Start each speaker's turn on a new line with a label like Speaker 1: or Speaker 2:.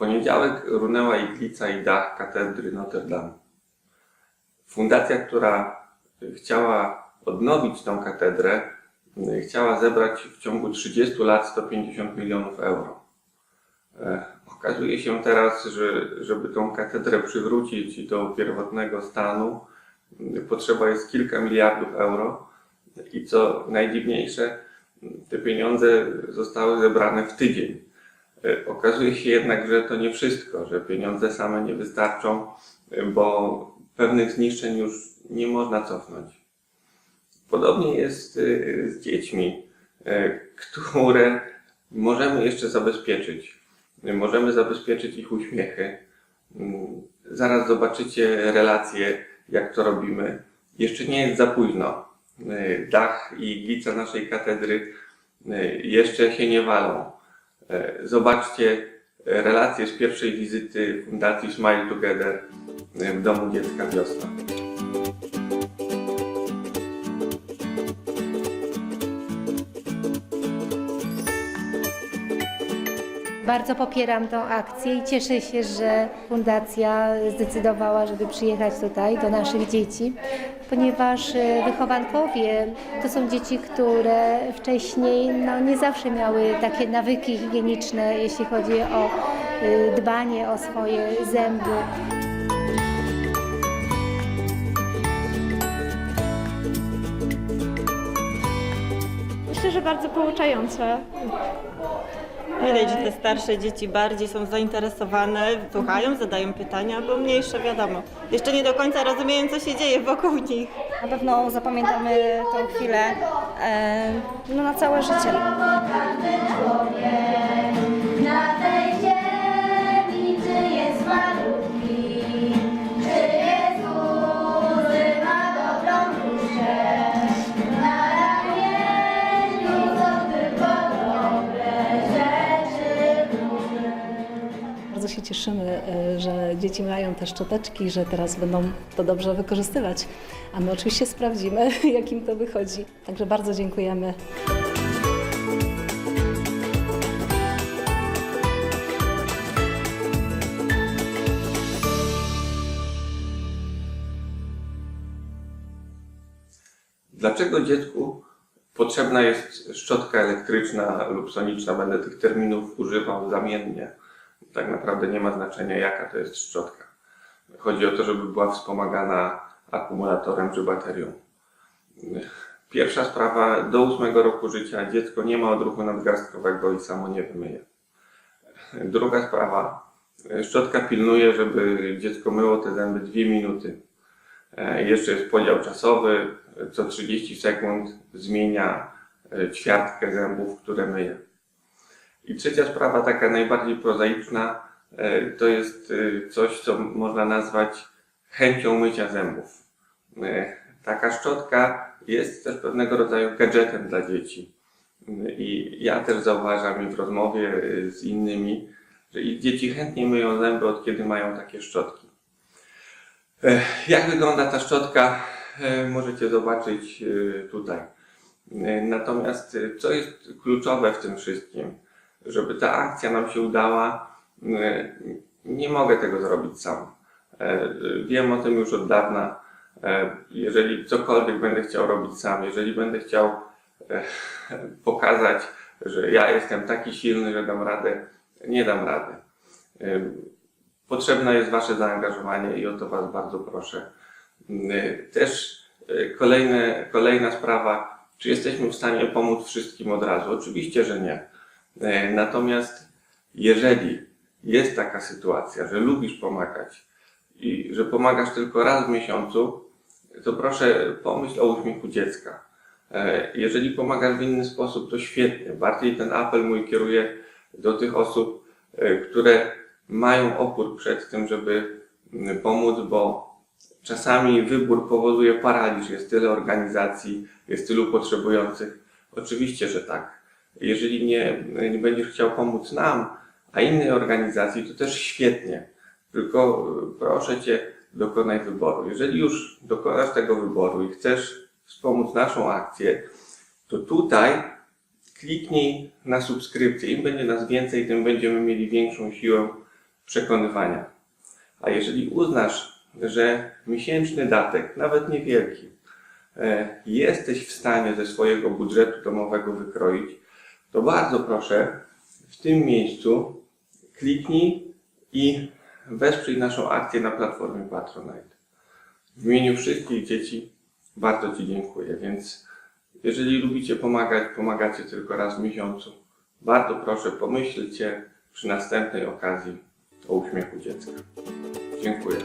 Speaker 1: poniedziałek runęła iglica i dach katedry Notre Dame. Fundacja, która chciała odnowić tą katedrę, chciała zebrać w ciągu 30 lat 150 milionów euro. E, Okazuje się teraz, że żeby tą katedrę przywrócić do pierwotnego stanu, potrzeba jest kilka miliardów euro. I co najdziwniejsze, te pieniądze zostały zebrane w tydzień. E, Okazuje się jednak, że to nie wszystko, że pieniądze same nie wystarczą, e, bo pewnych zniszczeń już nie można cofnąć. Podobnie jest e, z dziećmi, które możemy jeszcze zabezpieczyć. Możemy zabezpieczyć ich uśmiechy. Mm, Zaraz zobaczycie relacje, jak to robimy. Jeszcze nie jest za późno. Dach i iglica naszej katedry jeszcze się nie walą. E, Zobaczcie e, relacje z pierwszej wizyty Fundacji Smile Together e, w Domu Dziecka Wiosna.
Speaker 2: Bardzo popieram tą akcję i cieszę się, że fundacja zdecydowała, żeby przyjechać tutaj do naszych dzieci, ponieważ e, wychowankowie to są dzieci, które wcześniej no, nie zawsze miały takie nawyki higieniczne, jeśli chodzi o e, dbanie o swoje zęby.
Speaker 3: Myślę, że bardzo pouczające.
Speaker 4: Widać, że te starsze dzieci bardziej są zainteresowane, słuchają, zadają pytania, bo mniejsze wiadomo. Jeszcze nie do końca rozumieją, co się dzieje wokół nich.
Speaker 5: Na pewno zapamiętamy tą chwilę e, no, na całe życie.
Speaker 6: Się cieszymy, e, że dzieci mają te szczoteczki, że teraz będą to dobrze wykorzystywać. A my oczywiście sprawdzimy, jak im to wychodzi. Także bardzo dziękujemy.
Speaker 1: Dlaczego dziecku potrzebna jest szczotka elektryczna lub soniczna? Będę tych terminów używał zamiennie. Tak naprawdę nie ma znaczenia, jaka to jest szczotka. Chodzi o to, żeby była wspomagana akumulatorem czy baterią. Pierwsza sprawa, do ósmego roku życia dziecko nie ma odruchu nadgarstkowego i samo nie wymyje. Druga sprawa, szczotka pilnuje, żeby dziecko myło te zęby dwie minuty. Jeszcze jest podział czasowy, co 30 sekund zmienia e, ćwiartkę zębów, które myje. I trzecia sprawa, taka najbardziej prozaiczna, e, to jest e, coś, co można nazwać chęcią mycia zębów. E, Taka szczotka jest też pewnego rodzaju gadżetem dla dzieci. I ja też zauważam i w rozmowie z innymi, że ich dzieci chętnie myją zęby od kiedy mają takie szczotki. Jak wygląda ta szczotka, możecie zobaczyć tutaj. Natomiast co jest kluczowe w tym wszystkim, żeby ta akcja nam się udała, e, nie mogę tego zrobić sam. E, Wiem o tym już od dawna. E, Jeżeli cokolwiek będę chciał robić sam, jeżeli będę chciał pokazać, że ja jestem taki silny, że dam radę, nie dam rady. Potrzebne jest Wasze zaangażowanie i o to Was bardzo proszę. Też kolejne, kolejna sprawa, czy jesteśmy w stanie pomóc wszystkim od razu? Oczywiście, że nie. E, Natomiast jeżeli jest taka sytuacja, że lubisz pomagać i że pomagasz tylko raz w miesiącu, to proszę pomyśl o uśmiechu dziecka. E, Jeżeli pomagasz w inny sposób, to świetnie. Bardziej ten apel mój kieruję do tych osób, e, które mają opór przed tym, żeby pomóc, bo czasami wybór powoduje paraliż. Jest tyle organizacji, jest tylu potrzebujących. Oczywiście, że tak. Jeżeli nie, nie będziesz chciał pomóc nam, a innej organizacji, to też świetnie. Tylko e, proszę Cię, dokonaj wyboru. Jeżeli już dokonasz tego wyboru i chcesz wspomóc naszą akcję, to tutaj kliknij na subskrypcję. Im będzie nas więcej, tym będziemy mieli większą siłę przekonywania. A jeżeli uznasz, że miesięczny datek, nawet niewielki, e, jesteś w stanie ze swojego budżetu domowego wykroić, to bardzo proszę w tym miejscu kliknij i wesprzyj naszą akcję na platformie Patronite. W imieniu wszystkich dzieci bardzo Ci dziękuję, więc jeżeli lubicie pomagać, pomagacie tylko raz w miesiącu, bardzo proszę pomyślcie przy następnej okazji o uśmiechu dziecka. Dziękuję.